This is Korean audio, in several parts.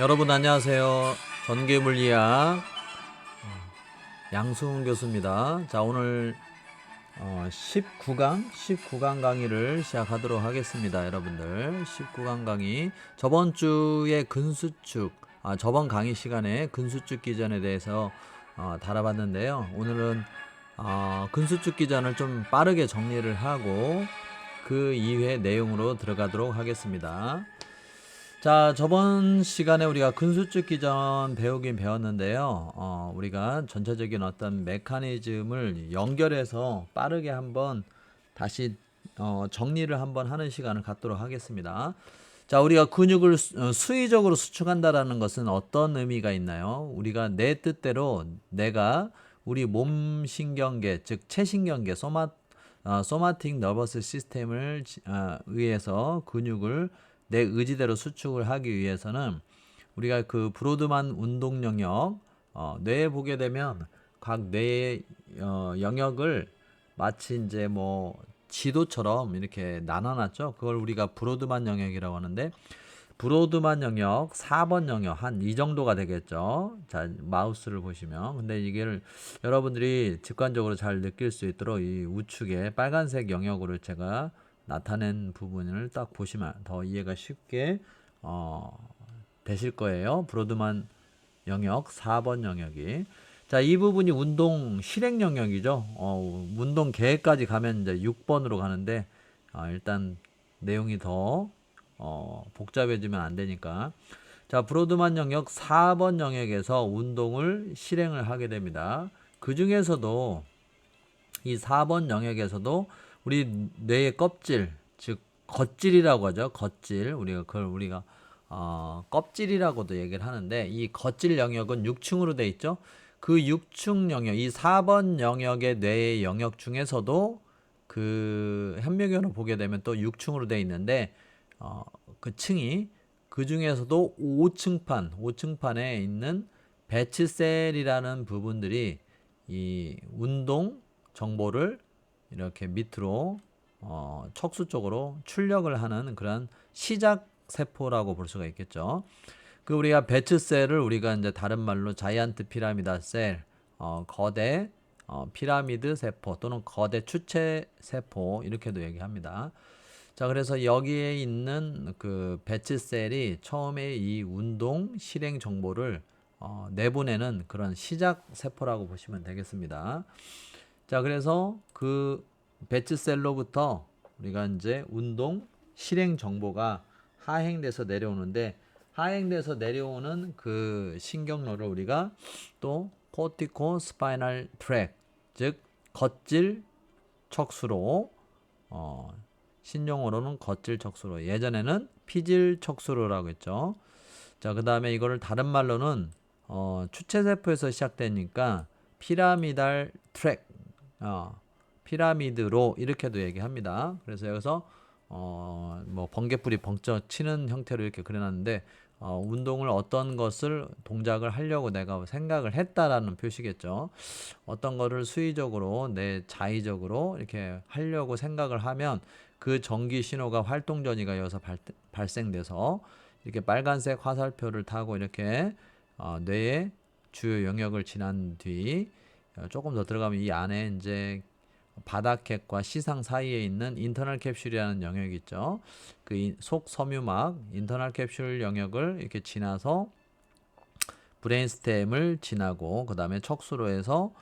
여러분 안녕하세요. 전개물리학 어, 양승훈 교수입니다. 자 오늘 어, 19강 19강 강의를 시작하도록 하겠습니다. 여러분들 19강 강의 저번 주에 근수축 아, 저번 강의 시간에 근수축 기전에 대해서 어, 다뤄봤는데요. 오늘은 어, 근수축 기전을 좀 빠르게 정리를 하고 그 이외의 내용으로 들어가도록 하겠습니다. 자, 저번 시간에 우리가 근수축 기전 배우긴 배웠는데요. 어, 우리가 전체적인 어떤 메커니즘을 연결해서 빠르게 한번 다시 어, 정리를 한번 하는 시간을 갖도록 하겠습니다. 자, 우리가 근육을 수- 어, 수의적으로 수축한다라는 것은 어떤 의미가 있나요? 우리가 내 뜻대로 내가 우리 몸 신경계, 즉 체신경계, 소마 어, 소마틱 너버스 시스템을 지- 아, 의해서 근육을 내 의지대로 수축을 하기 위해서는 우리가 그 브로드만 운동 영역 어, 뇌에 보게 되면 각 뇌의 어, 영역을 마치 이제 뭐 지도처럼 이렇게 나눠놨죠. 그걸 우리가 브로드만 영역이라고 하는데 브로드만 영역 4번 영역 한 이 정도가 되겠죠. 자 마우스를 보시면 근데 이게 여러분들이 직관적으로 잘 느낄 수 있도록 이 우측에 빨간색 영역으로 제가 나타낸 부분을 딱 보시면 더 이해가 쉽게 어, 되실 거예요. 브로드만 영역 4번 영역이 자, 이 부분이 운동 실행 영역이죠. 어, 운동 계획까지 가면 이제 6번으로 가는데 어, 일단 내용이 더 어, 복잡해지면 안 되니까 자, 브로드만 영역 4번 영역에서 운동을 실행을 하게 됩니다. 그 중에서도 이 4번 영역에서도 우리 뇌의 껍질, 즉 겉질이라고 하죠. 겉질. 우리가 그걸 우리가 어, 껍질이라고도 얘기를 하는데 이 겉질 영역은 6층으로 돼 있죠. 그 6층 영역, 이 4번 영역의 뇌의 영역 중에서도 그 현미경으로 보게 되면 또 6층으로 돼 있는데 어, 그 층이 그 중에서도 5층판, 5층판에 있는 배치셀이라는 부분들이 이 운동 정보를 이렇게 밑으로 어, 척수 쪽으로 출력을 하는 그런 시작 세포라고 볼 수가 있겠죠. 그 우리가 배츠셀을 우리가 이제 다른 말로 자이언트 피라미다 셀, 어, 거대 어, 피라미드 세포 또는 거대 추체 세포 이렇게도 얘기합니다. 자, 그래서 여기에 있는 그 배치셀이 처음에 이 운동 실행 정보를 어, 내보내는 그런 시작 세포라고 보시면 되겠습니다. 자, 그래서 그 배치셀로부터 우리가 이제 운동 실행 정보가 하행돼서 내려오는데 하행돼서 내려오는 그 신경로를 우리가 또 코티코 스파이널 트랙 즉 겉질 척수로 어 신용어로는 겉질 척수로 예전에는 피질 척수로라고 했죠. 자, 그 다음에 이거를 다른 말로는 어 추체 세포에서 시작되니까 피라미달 트랙 어 피라미드로 이렇게도 얘기합니다. 그래서 여기서 어 뭐 번개불이 벙쩍 치는 형태로 이렇게 그려놨는데 어 운동을 어떤 것을 동작을 하려고 내가 생각을 했다라는 표시겠죠. 어떤 거를 수의적으로 내 자의적으로 이렇게 하려고 생각을 하면 그 전기 신호가 활동 전이가 여기서 발, 발생돼서 이렇게 빨간색 화살표를 타고 이렇게 어, 뇌의 주요 영역을 지난 뒤 어, 조금 더 들어가면 이 안에 이제 바닥핵과 시상 사이에 있는 인터널 캡슐이라는 영역이 있죠. 그 속 섬유막 인터널 캡슐 영역을 이렇게 지나서 브레인스템을 지나고 그 다음에 척수로 해서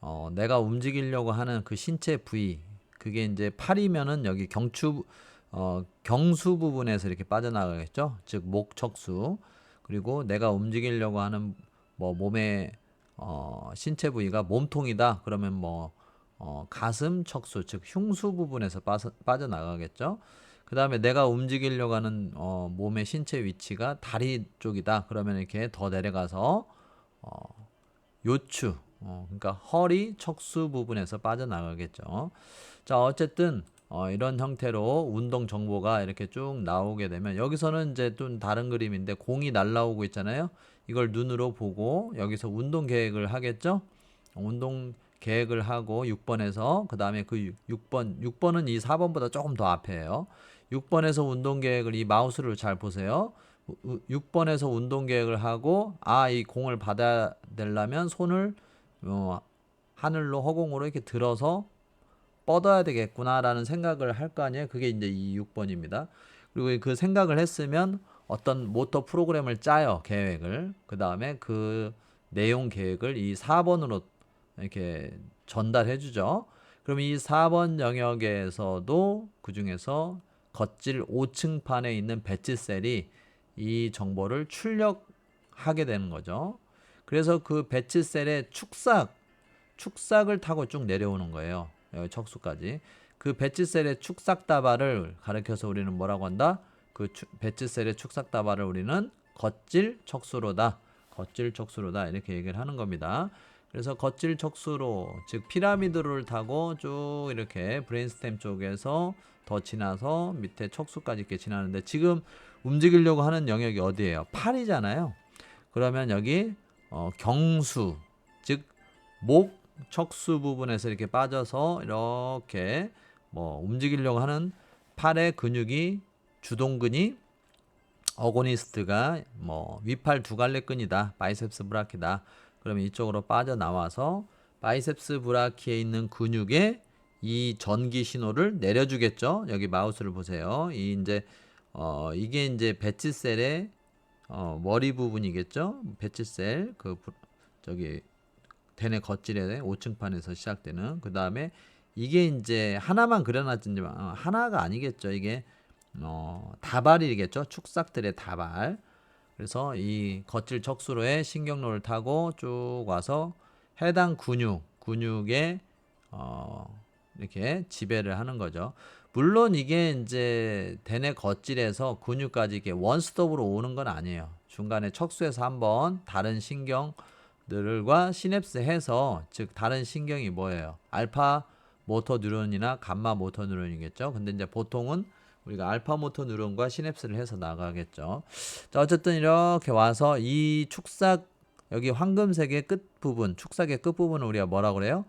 어, 내가 움직이려고 하는 그 신체 부위 그게 이제 팔이면은 여기 경추 어, 경수 부분에서 이렇게 빠져나가겠죠. 즉 목척수 그리고 내가 움직이려고 하는 뭐 몸의 어, 신체 부위가 몸통이다. 그러면 뭐 어, 가슴 척수 즉 흉수 부분에서 빠져, 빠져나가겠죠. 그 다음에 내가 움직이려고 하는 어, 몸의 신체 위치가 다리 쪽이다. 그러면 이렇게 더 내려가서 어, 요추, 어, 그러니까 허리, 척수 부분에서 빠져나가겠죠. 자, 어쨌든 어, 이런 형태로 운동 정보가 이렇게 쭉 나오게 되면 여기서는 이제 좀 다른 그림인데 공이 날라오고 있잖아요. 이걸 눈으로 보고 여기서 운동 계획을 하겠죠. 운동 계획을 하고 6번에서 그 다음에 그 6번, 6번은 이 4번보다 조금 더 앞에요. 6번에서 운동 계획을 이 마우스를 잘 보세요. 6번에서 운동 계획을 하고 아 이 공을 받아야 되려면 손을 어, 하늘로 허공으로 이렇게 들어서 뻗어야 되겠구나라는 생각을 할 거 아니에요. 그게 이제 이 6번입니다. 그리고 그 생각을 했으면 어떤 모터 프로그램을 짜요. 계획을. 그 다음에 그 내용 계획을 이 4번으로 이렇게 전달해 주죠. 그럼 이 4번 영역에서도 그 중에서 겉질 5층 판에 있는 배치 셀이 이 정보를 출력하게 되는 거죠. 그래서 그 배치 셀의 축삭, 축삭을 타고 쭉 내려오는 거예요. 여기 척수까지. 그 배치 셀의 축삭 다발을 가르쳐서 우리는 뭐라고 한다? 그 추, 배치셀의 축삭 다발을 우리는 겉질 척수로다. 겉질 척수로다. 이렇게 얘기를 하는 겁니다. 그래서 겉질 척수로 즉 피라미드를 타고 쭉 이렇게 브레인스템 쪽에서 더 지나서 밑에 척수까지 이렇게 지나는데 지금 움직이려고 하는 영역이 어디예요? 팔이잖아요. 그러면 여기 어, 경수 즉 목 척수 부분에서 이렇게 빠져서 이렇게 뭐 움직이려고 하는 팔의 근육이 주동근이 어고니스트가 뭐 위팔 두 갈래 끈이다 바이셉스 브라키다 그러면 이쪽으로 빠져나와서 바이셉스 브라키에 있는 근육에 이 전기 신호를 내려주겠죠. 여기 마우스를 보세요. 이 이제 어 이게 이제 배치셀의 어 머리 부분이겠죠? 배치셀 그 부, 저기 대뇌 겉질의 5층판에서 시작되는 그 다음에 이게 이제 하나만 그려놨지만 어, 하나가 아니겠죠. 이게 어, 다발이겠죠 축삭들의 다발 그래서 이 겉질 척수로의 신경로를 타고 쭉 와서 해당 근육 근육에 어, 이렇게 지배를 하는 거죠. 물론 이게 이제 대뇌 겉질에서 근육까지 이게 원스톱으로 오는 건 아니에요. 중간에 척수에서 한번 다른 신경들과 시냅스 해서 즉 다른 신경이 뭐예요? 알파 모터 뉴런이나 감마 모터 뉴런이겠죠. 근데 이제 보통은 우리가 알파 모터 뉴런과 시냅스를 해서 나가겠죠. 자, 어쨌든 이렇게 와서 이 축삭 여기 황금색의 끝 부분, 축삭의 끝 부분을 우리가 뭐라고 그래요?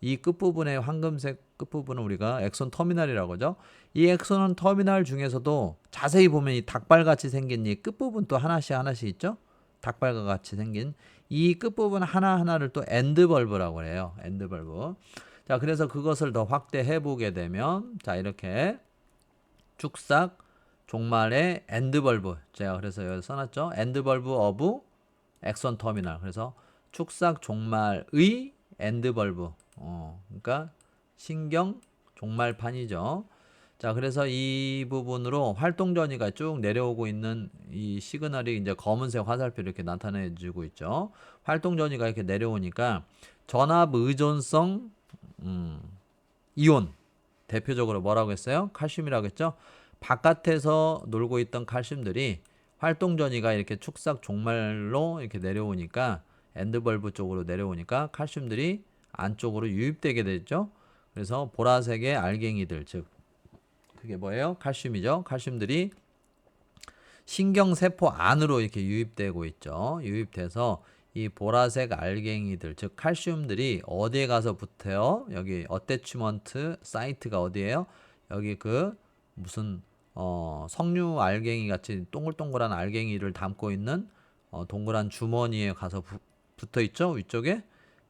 이 끝부분의 황금색 끝부분은 우리가 엑손 터미널이라고 하죠. 이 엑손 터미널 중에서도 자세히 보면 이 닭발같이 생긴 이 끝부분 또 하나씩 하나씩 있죠. 닭발과 같이 생긴 이 끝부분 하나하나를 또 엔드 벌브라고 해요. 엔드 벌브. 자, 그래서 그것을 더 확대해 보게 되면 자, 이렇게 축삭 종말의 엔드 벌브. 제가 그래서 여기 써놨죠. 엔드 벌브 어브 엑손 터미널. 그래서 축삭 종말의 엔드 벌브. 어, 그러니까 신경 종말판이죠. 자, 그래서 이 부분으로 활동 전이가 쭉 내려오고 있는 이 시그널이 이제 검은색 화살표 이렇게 나타내 주고 있죠. 활동 전이가 이렇게 내려오니까 전압 의존성 음, 이온 대표적으로 뭐라고 했어요? 칼슘이라고 했죠. 바깥에서 놀고 있던 칼슘들이 활동 전이가 이렇게 축삭 종말로 이렇게 내려오니까 엔드벌브 쪽으로 내려오니까 칼슘들이 안쪽으로 유입되게 되죠. 그래서 보라색의 알갱이들 즉 그게 뭐예요? 칼슘이죠. 칼슘들이 신경세포 안으로 이렇게 유입되고 있죠. 유입돼서 이 보라색 알갱이들 즉 칼슘들이 어디에 가서 붙어요? 여기 어태치먼트 사이트가 어디예요? 여기 그 무슨 어 석류 알갱이 같이 동글동글한 알갱이를 담고 있는 어 동그란 주머니에 가서 부, 붙어 있죠 위쪽에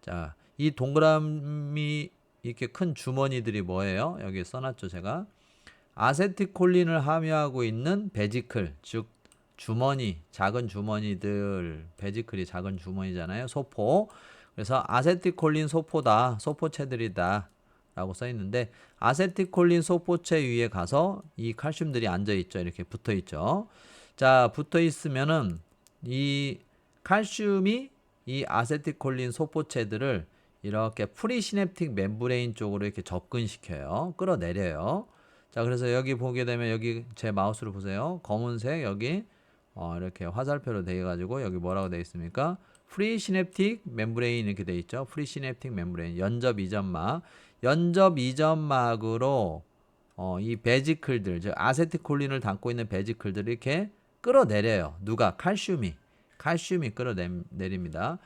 자 이 동그라미 이렇게 큰 주머니들이 뭐예요 여기 써놨죠 제가 아세티콜린을 함유하고 있는 베지클 즉 주머니 작은 주머니들 베지클이 작은 주머니잖아요 소포 그래서 아세티콜린 소포다 소포체들이다 라고 써 있는데 아세티콜린 소포체 위에 가서 이 칼슘들이 앉아 있죠. 이렇게 붙어 있죠. 자, 붙어 있으면은 이 칼슘이 이 아세티콜린 소포체들을 이렇게 프리시냅틱 멤브레인 쪽으로 이렇게 접근시켜요. 끌어내려요. 자, 그래서 여기 보게 되면 여기 제 마우스로 보세요. 검은색 여기 어, 이렇게 화살표로 되어 가지고 여기 뭐라고 되어 있습니까? 프리 시냅틱 멤브레인 이렇게 되어 있죠. 프리 시냅틱 멤브레인 연접 이점막 연접 이점막으로 어, 이 베지클들, 즉 아세트콜린을 담고 있는 베지클들을 이렇게 끌어내려요. 누가? 칼슘이. 칼슘이 끌어내립니다.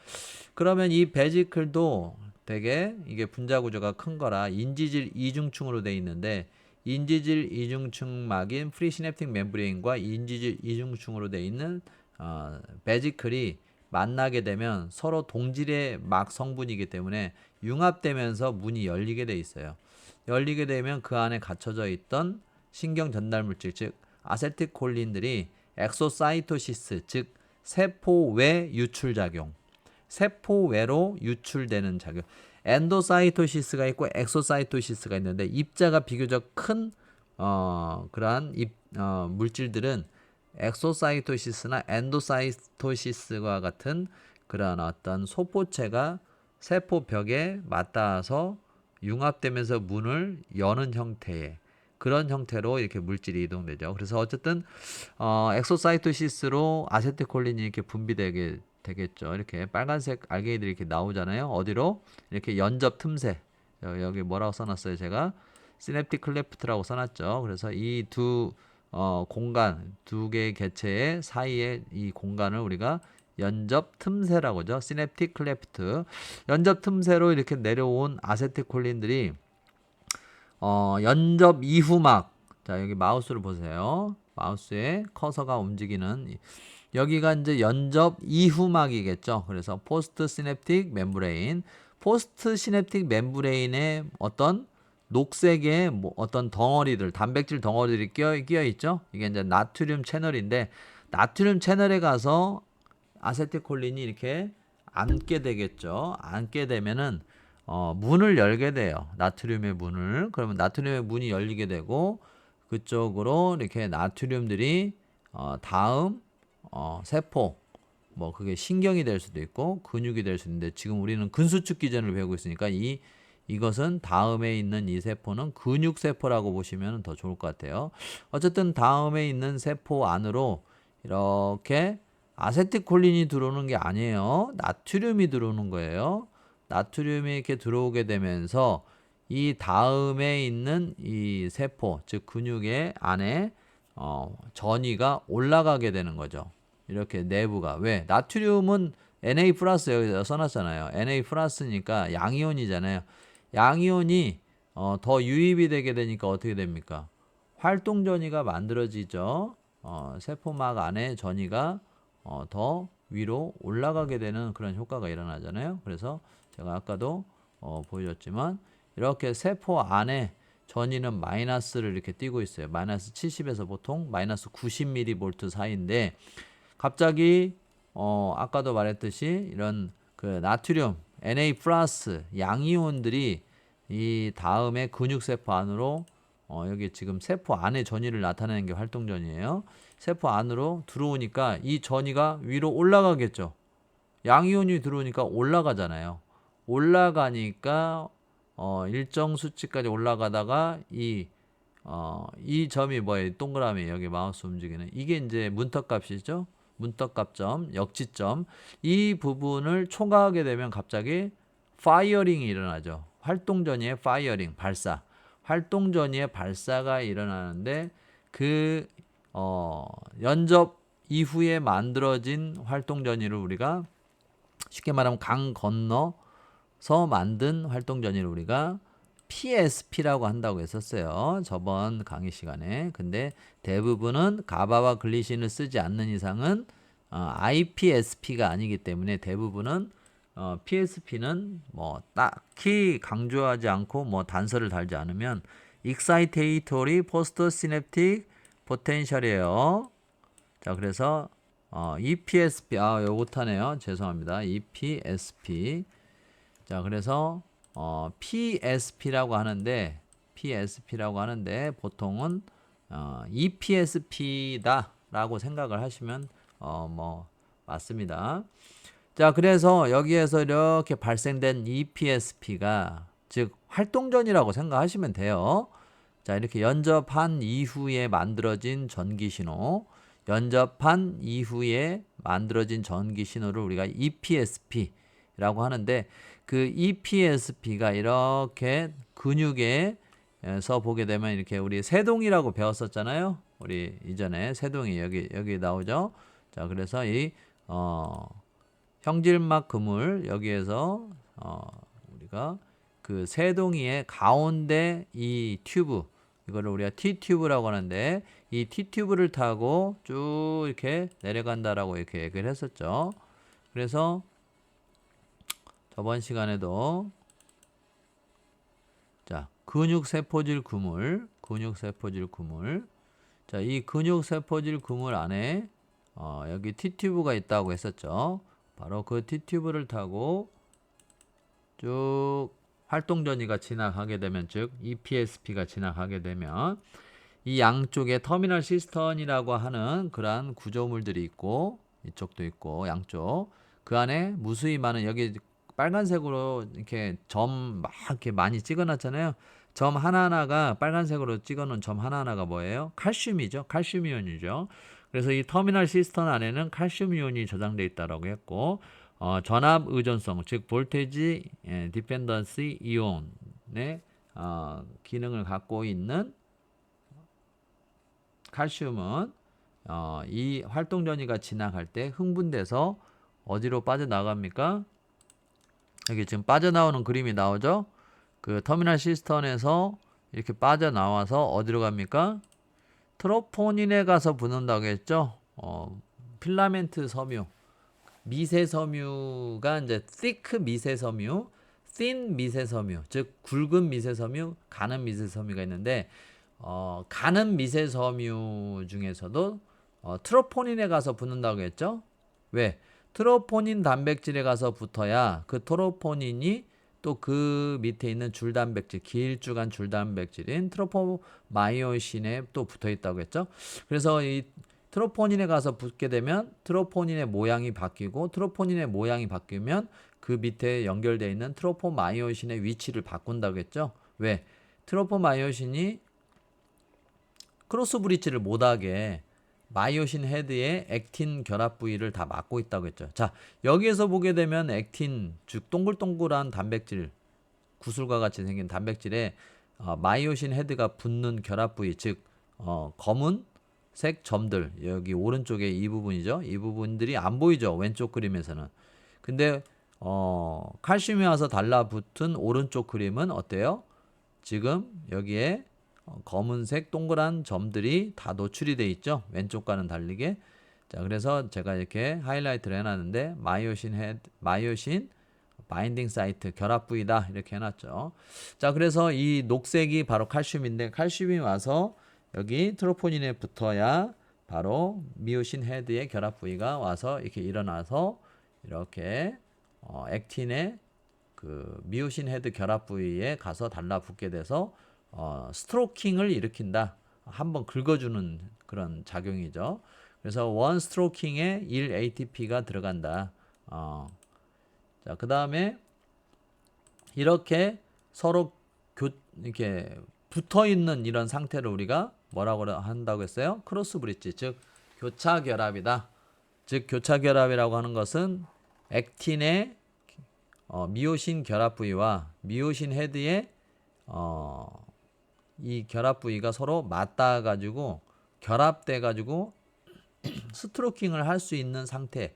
그러면 이 베지클도 되게 이게 분자 구조가 큰 거라 인지질 이중층으로 돼 있는데 인지질 이중층막인 프리시냅틱 멤브레인과 인지질 이중층으로 되어 있는 어, 베지클이 만나게 되면 서로 동질의 막 성분이기 때문에 융합되면서 문이 열리게 돼 있어요. 열리게 되면 그 안에 갇혀져 있던 신경 전달 물질 즉 아세틸콜린들이 엑소사이토시스 즉 세포 외 유출 작용 세포 외로 유출되는 작용 엔도사이토시스가 있고 엑소사이토시스가 있는데 입자가 비교적 큰 어, 그러한 입, 어, 물질들은 엑소사이토시스나 엔도사이토시스와 같은 그러한 어떤 소포체가 세포 벽에 맞닿아서 융합되면서 문을 여는 형태의 그런 형태로 이렇게 물질이 이동되죠. 그래서 어쨌든 어, 엑소사이토시스로 아세틸콜린이 이렇게 분비되게 되겠죠. 이렇게 빨간색 알게이들이 이렇게 나오잖아요. 어디로? 이렇게 연접 틈새. 여- 여기 뭐라고 써놨어요? 제가 시냅틱 클레프트라고 써놨죠. 그래서 이두 어, 공간 두 개의 개체의 사이에 이 공간을 우리가 연접 틈새라고 하죠. 시냅틱 클레프트. 연접 틈새로 이렇게 내려온 아세틸콜린들이 어, 연접 이후막. 자, 여기 마우스를 보세요. 마우스에 커서가 움직이는 이- 여기가 이제 연접 이후막이겠죠. 그래서 포스트 시냅틱 멤브레인. 포스트 시냅틱 멤브레인에 어떤 녹색의 뭐 어떤 덩어리들, 단백질 덩어리들이 끼어, 끼어 있죠. 이게 이제 나트륨 채널인데 나트륨 채널에 가서 아세틸콜린이 이렇게 앉게 되겠죠. 앉게 되면은 어, 문을 열게 돼요. 나트륨의 문을. 그러면 나트륨의 문이 열리게 되고 그쪽으로 이렇게 나트륨들이 어, 다음 어, 세포 뭐 그게 신경이 될 수도 있고 근육이 될 수 있는데 지금 우리는 근수축 기전을 배우고 있으니까 이 이것은 다음에 있는 이 세포는 근육 세포라고 보시면 더 좋을 것 같아요. 어쨌든 다음에 있는 세포 안으로 이렇게 아세틸콜린이 들어오는 게 아니에요. 나트륨이 들어오는 거예요. 나트륨이 이렇게 들어오게 되면서 이 다음에 있는 이 세포, 즉 근육의 안에 어, 전이가 올라가게 되는 거죠. 이렇게 내부가 왜? 나트륨은 Na 플러스 여기다 써놨잖아요. Na 플러스니까 양이온이잖아요. 양이온이 어, 더 유입이 되게 되니까 어떻게 됩니까? 활동 전이가 만들어지죠. 어, 세포막 안에 전이가 어, 더 위로 올라가게 되는 그런 효과가 일어나잖아요. 그래서 제가 아까도 어, 보여줬지만 이렇게 세포 안에 전이는 마이너스를 이렇게 띄고 있어요. 마이너스 70에서 보통 마이너스 90mV 사이인데 갑자기 어, 아까도 말했듯이 이런 그 나트륨 Na 플러스 양이온들이 이 다음에 근육세포 안으로 어, 여기 지금 세포 안에 전이를 나타내는 게 활동전이에요. 세포 안으로 들어오니까 이 전이가 위로 올라가겠죠. 양이온이 들어오니까 올라가잖아요. 올라가니까 어, 일정 수치까지 올라가다가 이 어, 이 점이 뭐예요? 동그라미 여기 마우스 움직이는 이게 이제 문턱값이죠. 문턱값점, 역지점 이 부분을 초과하게 되면 갑자기 파이어링이 일어나죠. 활동 전이의 파이어링 발사. 활동 전이의 발사가 일어나는데 그 어, 연접 이후에 만들어진 활동 전이를 우리가 쉽게 말하면 강 건너서 만든 활동 전이를 우리가 PSP라고 한다고 했었어요. 저번 강의 시간에. 근데 대부분은 가바와 글리신을 쓰지 않는 이상은 어, IPSP가 아니기 때문에 대부분은 어, PSP는 뭐 딱히 강조하지 않고 뭐 단서를 달지 않으면 Excitatory Post Synaptic Potential이에요. 자, 그래서 어, EPSP 아, 요것하네요. 죄송합니다. EPSP. 자, 그래서 어, PSP라고 하는데 PSP라고 하는데 보통은 어, EPSP다라고 생각을 하시면 어, 뭐 맞습니다. 자, 그래서 여기에서 이렇게 발생된 EPSP가 즉 활동전이라고 생각하시면 돼요. 자, 이렇게 연접한 이후에 만들어진 전기 신호, 연접한 이후에 만들어진 전기 신호를 우리가 EPSP라고 하는데 그 EPSP가 이렇게 근육에서 보게 되면 이렇게 우리 세동이라고 배웠었잖아요. 우리 이전에 세동이 여기 여기 나오죠. 자, 그래서 이 어, 형질막 그물 여기에서 어, 우리가 그 세동이의 가운데 이 튜브 이거를 우리가 T튜브라고 하는데 이 T튜브를 타고 쭉 이렇게 내려간다라고 이렇게 얘기를 했었죠. 그래서 저번 시간에도 자, 근육세포질 그물, 근육세포질 그물. 자, 이 근육세포질 그물 안에 어, 여기 T튜브가 있다고 했었죠. 바로 그 T튜브를 타고 쭉 활동전이가 지나가게 되면 즉 EPSP가 지나가게 되면 이 양쪽에 터미널 시스턴이라고 하는 그러한 구조물들이 있고 이쪽도 있고 양쪽 그 안에 무수히 많은 여기 빨간색으로 이렇게 점 막 이렇게 많이 찍어놨잖아요. 점 하나하나가 빨간색으로 찍어놓은 점 하나하나가 뭐예요? 칼슘이죠. 칼슘 이온이죠. 그래서 이 터미널 시스턴 안에는 칼슘 이온이 저장되어 있다라고 했고 어, 전압 의존성, 즉 볼테지 예, 디펜던시 이온의 어, 기능을 갖고 있는 칼슘은 어, 이 활동 전이가 지나갈 때 흥분돼서 어디로 빠져나갑니까? 여기 지금 빠져나오는 그림이 나오죠? 그 터미널 시스턴에서 이렇게 빠져나와서 어디로 갑니까? 트로포닌에 가서 붙는다고 했죠? 어, 필라멘트 섬유. 미세 섬유가 이제 thick 미세 섬유, thin 미세 섬유, 즉 굵은 미세 섬유, 가는 미세 섬유가 있는데 어, 가는 미세 섬유 중에서도 어, 트로포닌에 가서 붙는다고 했죠? 왜? 트로포닌 단백질에 가서 붙어야 그 트로포닌이 또 그 밑에 있는 줄단백질, 길쭉한 줄단백질인 트로포마이오신에 또 붙어 있다고 했죠. 그래서 이 트로포닌에 가서 붙게 되면 트로포닌의 모양이 바뀌고 트로포닌의 모양이 바뀌면 그 밑에 연결되어 있는 트로포마이오신의 위치를 바꾼다고 했죠. 왜? 트로포마이오신이 크로스 브릿지를 못하게 마이오신 헤드의 액틴 결합 부위를 다 막고 있다고 했죠. 자, 여기에서 보게 되면 액틴, 즉 동글동글한 단백질, 구슬과 같이 생긴 단백질에 어, 마이오신 헤드가 붙는 결합 부위, 즉 어, 검은 색 점들 여기 오른쪽에 이 부분이죠. 이 부분들이 안 보이죠. 왼쪽 그림에서는. 근데 어, 칼슘이 와서 달라붙은 오른쪽 그림은 어때요? 지금 여기에 어, 검은색 동그란 점들이 다 노출이 돼 있죠. 왼쪽과는 다르게. 자, 그래서 제가 이렇게 하이라이트를 해놨는데 마이오신 헤드, 마이오신 바인딩 사이트 결합 부위다 이렇게 해놨죠. 자, 그래서 이 녹색이 바로 칼슘인데 칼슘이 와서 여기 트로포닌에 붙어야 바로 미오신 헤드의 결합 부위가 와서 이렇게 일어나서 이렇게 어, 액틴의 그 미오신 헤드 결합 부위에 가서 달라붙게 돼서 어, 스트로킹을 일으킨다. 한번 긁어주는 그런 작용이죠. 그래서 원 스트로킹에 1 ATP가 들어간다. 어. 자, 그 다음에 이렇게 서로 교, 이렇게 붙어 있는 이런 상태를 우리가 뭐라고 한다고 했어요? 크로스 브릿지, 즉 교차 결합이다. 즉 교차 결합이라고 하는 것은 액틴의 어, 미오신 결합 부위와 미오신 헤드의 어, 이 결합 부위가 서로 맞닿아 가지고 결합돼 가지고 스트로킹을 할 수 있는 상태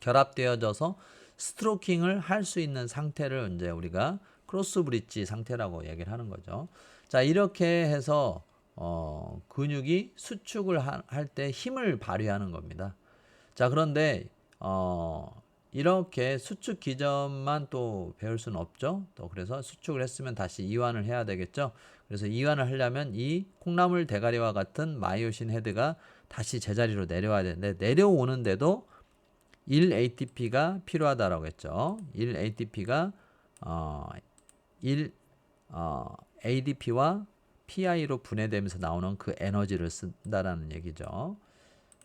결합되어져서 스트로킹을 할 수 있는 상태를 이제 우리가 크로스 브릿지 상태라고 얘기를 하는 거죠. 자, 이렇게 해서 어, 근육이 수축을 할 때 힘을 발휘하는 겁니다. 자, 그런데 어, 이렇게 수축 기전만 또 배울 수는 없죠. 또 그래서 수축을 했으면 다시 이완을 해야 되겠죠. 그래서 이완을 하려면 이 콩나물 대가리와 같은 마이오신 헤드가 다시 제자리로 내려와야 되는데 내려오는데도 1 ATP가 필요하다라고 했죠. 1 ATP가 어, 1 어, ADP와 PI로 분해되면서 나오는 그 에너지를 쓴다라는 얘기죠.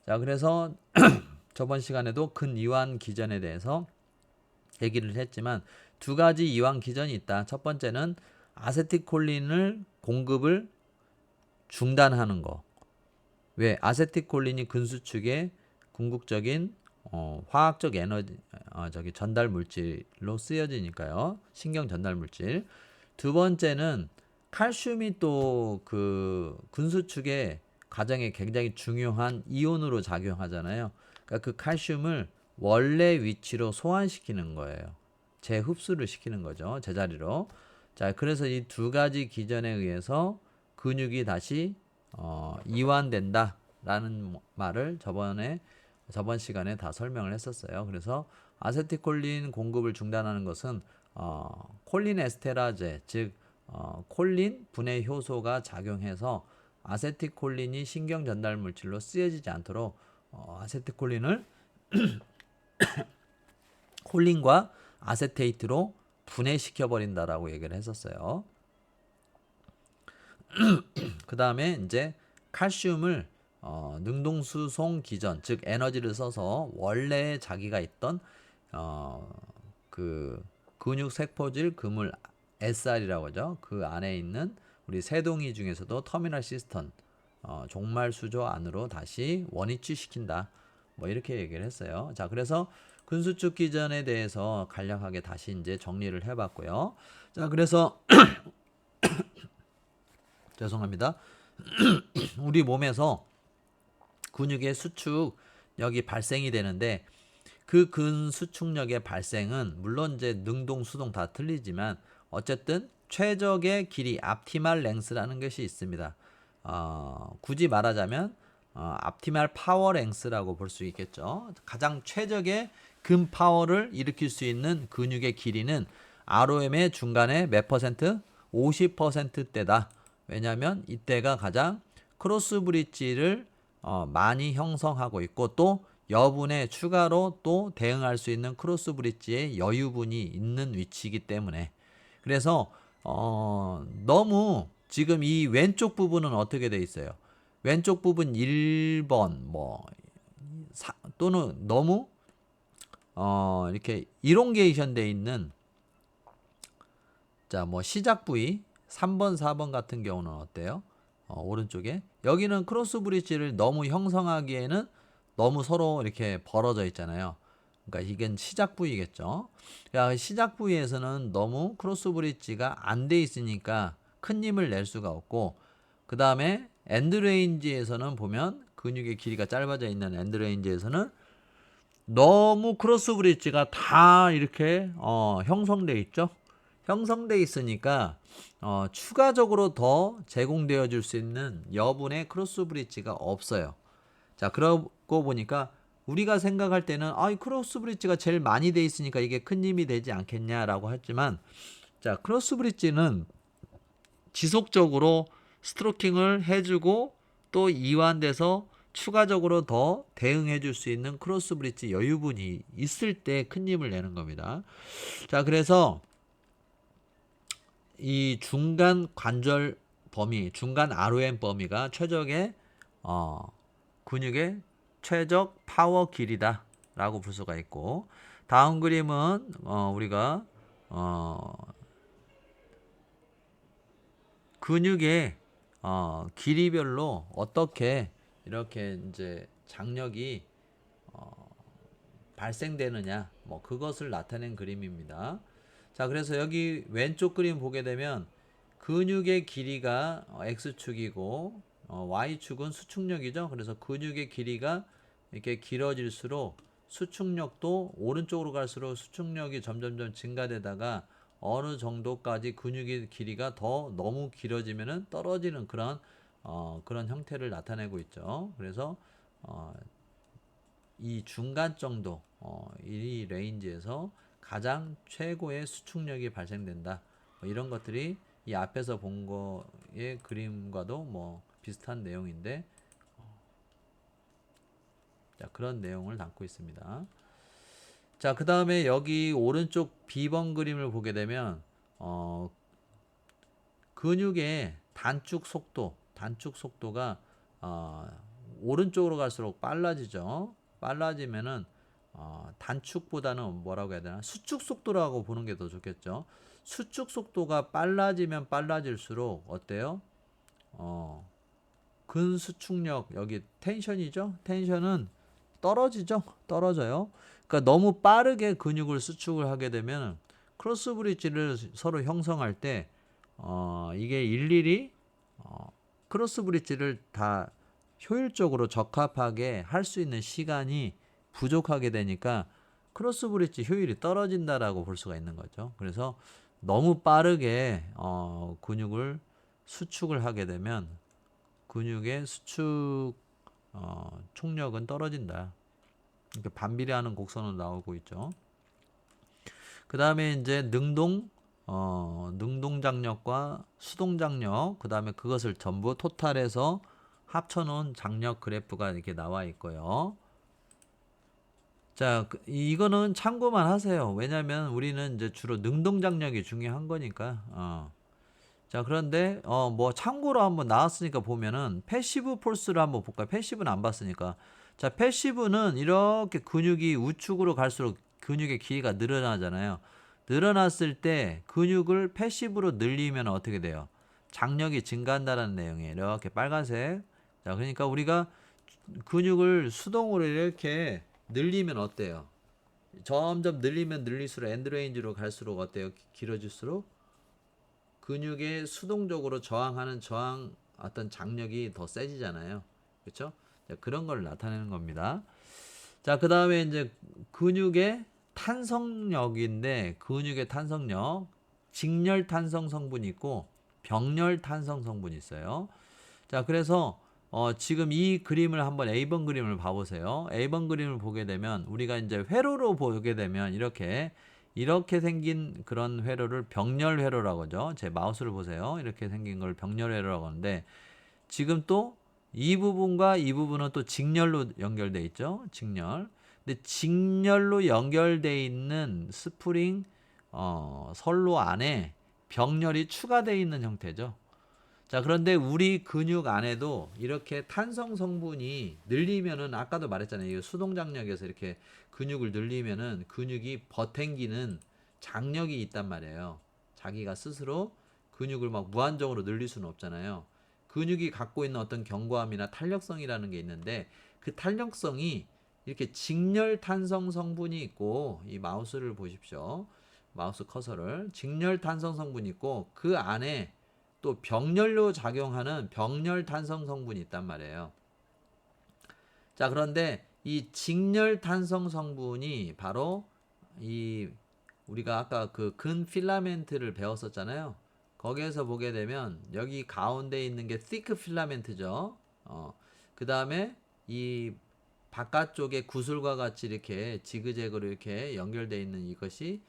자, 그래서 저번 시간에도 근이완 기전에 대해서 얘기를 했지만 두 가지 이완 기전이 있다. 첫 번째는 아세틸콜린을 공급을 중단하는 거. 왜? 아세틸콜린이 근수축의 궁극적인 어, 화학적 에너지 어, 저기 전달 물질로 쓰여지니까요. 신경 전달 물질. 두 번째는 칼슘이 또 그 근수축의 과정에 굉장히 중요한 이온으로 작용하잖아요. 그러니까 그 칼슘을 원래 위치로 소환시키는 거예요. 재흡수를 시키는 거죠. 제자리로. 자, 그래서 이 두 가지 기전에 의해서 근육이 다시 어, 이완된다라는 말을 저번에 저번 시간에 다 설명을 했었어요. 그래서 아세틸콜린 공급을 중단하는 것은 어, 콜린 에스테라제 즉 어, 콜린 분해 효소가 작용해서 아세틸콜린이 신경 전달 물질로 쓰여지지 않도록 어, 아세틸콜린을 콜린과 아세테이트로 분해시켜 버린다라고 얘기를 했었어요. 그 다음에 이제 칼슘을 어, 능동수송 기전, 즉 에너지를 써서 원래 자기가 있던 어, 그 근육 세포질 그물 SR이라고 하죠. 그 안에 있는 우리 세동이 중에서도 터미널 시스턴 어, 종말 수조 안으로 다시 원위치 시킨다. 뭐 이렇게 얘기를 했어요. 자, 그래서 근수축 기전에 대해서 간략하게 다시 이제 정리를 해봤고요. 자, 그래서 죄송합니다. 우리 몸에서 근육의 수축력이 발생이 되는데 그 근수축력의 발생은 물론 이제 능동, 수동 다 틀리지만 어쨌든 최적의 길이 앞티말 랭스라는 것이 있습니다. 어, 굳이 말하자면 어, 앞티말 파워 랭스라고 볼 수 있겠죠. 가장 최적의 근 파워를 일으킬 수 있는 근육의 길이는 ROM의 중간에 몇 퍼센트? 50%대다. 왜냐하면 이때가 가장 크로스 브릿지를 어, 많이 형성하고 있고 또 여분에 추가로 또 대응할 수 있는 크로스 브릿지의 여유분이 있는 위치이기 때문에 그래서 어, 너무 지금 이 왼쪽 부분은 어떻게 돼 있어요? 왼쪽 부분 1번 뭐 사, 또는 너무 어, 이렇게 이롱게이션 돼 있는 자, 뭐 시작 부위 3번, 4번 같은 경우는 어때요? 어, 오른쪽에 여기는 크로스 브릿지를 너무 형성하기에는 너무 서로 이렇게 벌어져 있잖아요. 그러니까 이건 시작 부위겠죠. 야, 시작 부위에서는 너무 크로스 브릿지가 안 돼 있으니까 큰 힘을 낼 수가 없고 그 다음에 엔드 레인지에서는 보면 근육의 길이가 짧아져 있는 엔드 레인지에서는 너무 크로스 브릿지가 다 이렇게 어, 형성돼 있죠. 형성돼 있으니까 어, 추가적으로 더 제공되어 줄 수 있는 여분의 크로스 브릿지가 없어요. 자, 그러고 보니까 우리가 생각할 때는 아, 이 크로스 브릿지가 제일 많이 돼 있으니까 이게 큰 힘이 되지 않겠냐라고 했지만 자, 크로스 브릿지는 지속적으로 스트로킹을 해주고 또 이완돼서 추가적으로 더 대응해 줄 수 있는 크로스 브릿지 여유분이 있을 때 큰 힘을 내는 겁니다. 자, 그래서 이 중간 관절 범위, 중간 ROM 범위가 최적의 어, 근육의 최적 파워 길이다 라고 볼 수가 있고 다음 그림은 어, 우리가 어, 근육의 어, 길이별로 어떻게 이렇게 이제 장력이 어, 발생되느냐 뭐 그것을 나타낸 그림입니다. 자, 그래서 여기 왼쪽 그림 보게 되면 근육의 길이가 어, x축이고 어, y축은 수축력이죠. 그래서 근육의 길이가 이렇게 길어질수록 수축력도 오른쪽으로 갈수록 수축력이 점점점 증가되다가 어느 정도까지 근육의 길이가 더 너무 길어지면은 떨어지는 그런 어, 그런 형태를 나타내고 있죠. 그래서 어, 이 중간 정도 어, 이 레인지에서 가장 최고의 수축력이 발생된다. 뭐 이런 것들이 이 앞에서 본 거의 그림과도 뭐 비슷한 내용인데 자, 그런 내용을 담고 있습니다. 자, 그 다음에 여기 오른쪽 B번 그림을 보게 되면, 어, 근육의 단축 속도, 단축 속도가, 어, 오른쪽으로 갈수록 빨라지죠. 빨라지면은, 어, 단축보다는 뭐라고 해야 되나? 수축 속도라고 보는 게 더 좋겠죠. 수축 속도가 빨라지면 빨라질수록 어때요? 어, 근수축력, 여기 텐션이죠? 텐션은 떨어지죠? 떨어져요. 그러니까 너무 빠르게 근육을 수축을 하게 되면 크로스 브릿지를 서로 형성할 때 어, 이게 일일이 어, 크로스 브릿지를 다 효율적으로 적합하게 할 수 있는 시간이 부족하게 되니까 크로스 브릿지 효율이 떨어진다라고 볼 수가 있는 거죠. 그래서 너무 빠르게 어, 근육을 수축을 하게 되면 근육의 수축 어, 총력은 떨어진다. 이렇게 반비례하는 곡선으로 나오고 있죠. 그 다음에 이제 능동, 어, 능동 장력과 수동 장력, 그 다음에 그것을 전부 토탈해서 합쳐놓은 장력 그래프가 이렇게 나와 있고요. 자, 그- 이거는 참고만 하세요. 왜냐면 우리는 이제 주로 능동 장력이 중요한 거니까. 어. 자, 그런데 어 뭐 참고로 한번 나왔으니까 보면은 패시브 폴스를 한번 볼까요? 패시브는 안 봤으니까. 자, 패시브는 이렇게 근육이 우측으로 갈수록 근육의 길이가 늘어나잖아요. 늘어났을 때 근육을 패시브로 늘리면 어떻게 돼요? 장력이 증가한다는 내용이에요. 이렇게 빨간색. 자, 그러니까 우리가 근육을 수동으로 이렇게 늘리면 어때요? 점점 늘리면 늘릴수록 엔드레인지로 갈수록 어때요? 기- 길어질수록 근육에 수동적으로 저항하는 저항 어떤 장력이 더 세지잖아요. 그렇죠? 자, 그런 걸 나타내는 겁니다. 자, 그 다음에 이제 근육의 탄성력인데 근육의 탄성력 직렬 탄성 성분이 있고 병렬 탄성 성분이 있어요. 자, 그래서 어, 지금 이 그림을 한번 A번 그림을 봐보세요. A번 그림을 보게 되면 우리가 이제 회로로 보게 되면 이렇게 이렇게 생긴 그런 회로를 병렬 회로라고 하죠. 제 마우스를 보세요. 이렇게 생긴 걸 병렬 회로라고 하는데 지금 또 이 부분과 이 부분은 또 직렬로 연결돼 있죠. 직렬. 근데 직렬로 연결돼 있는 스프링 어, 선로 안에 병렬이 추가되어 있는 형태죠. 자, 그런데 우리 근육 안에도 이렇게 탄성 성분이 늘리면은 아까도 말했잖아요. 이 수동 장력에서 이렇게 근육을 늘리면은 근육이 버탱기는 장력이 있단 말이에요. 자기가 스스로 근육을 막 무한정으로 늘릴 수는 없잖아요. 근육이 갖고 있는 어떤 견고함이나 탄력성이라는 게 있는데 그 탄력성이 이렇게 직렬 탄성 성분이 있고 이 마우스를 보십시오. 마우스 커서를 직렬 탄성 성분이 있고 그 안에 또 병렬로 작용하는 병렬 탄성 성분이 있단 말이에요. 자, 그런데 이 직렬 탄성 성분이 바로 이 우리가 아까 그 근 필라멘트를 배웠었잖아요. 거기에서 보게 되면 여기 가운데 있는 게 thick filament죠. 어. 그 다음에 이 바깥쪽에 구슬과 같이 이렇게 지그재그로 이렇게 연결되어 있는 이것이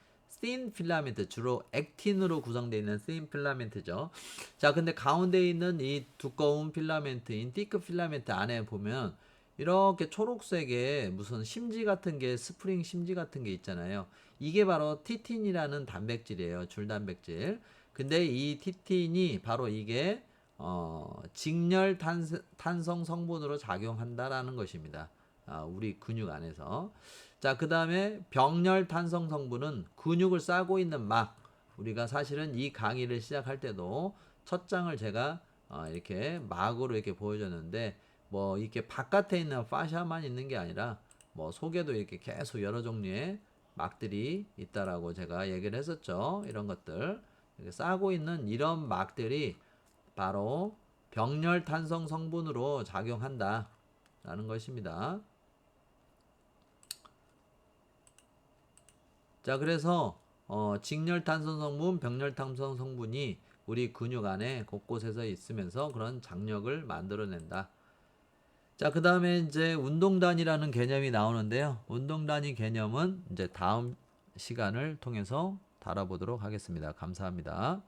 thin filament 주로 액틴으로 구성되어 있는 thin filament죠. 자, 근데 가운데 있는 이 두꺼운 필라멘트인 thick filament 안에 보면 이렇게 초록색의 무슨 심지 같은 게 스프링 심지 같은 게 있잖아요. 이게 바로 티틴이라는 단백질이에요. 줄 단백질. 근데 이 티틴이 바로 이게 어, 직렬 탄, 탄성 성분으로 작용한다라는 것입니다. 아, 우리 근육 안에서. 자, 그 다음에 병렬 탄성 성분은 근육을 싸고 있는 막. 우리가 사실은 이 강의를 시작할 때도 첫 장을 제가 어, 이렇게 막으로 이렇게 보여줬는데 뭐 이렇게 바깥에 있는 파샤만 있는 게 아니라 뭐 속에도 이렇게 계속 여러 종류의 막들이 있다라고 제가 얘기를 했었죠. 이런 것들. 싸고 있는 이런 막들이 바로 병렬 탄성 성분으로 작용한다. 라는 것입니다. 자, 그래서 어, 직렬 탄성 성분, 병렬 탄성 성분이 우리 근육 안에 곳곳에서 있으면서 그런 장력을 만들어낸다. 자, 그 다음에 이제 운동단위라는 개념이 나오는데요. 운동단위 개념은 이제 다음 시간을 통해서 다뤄보도록 하겠습니다. 감사합니다.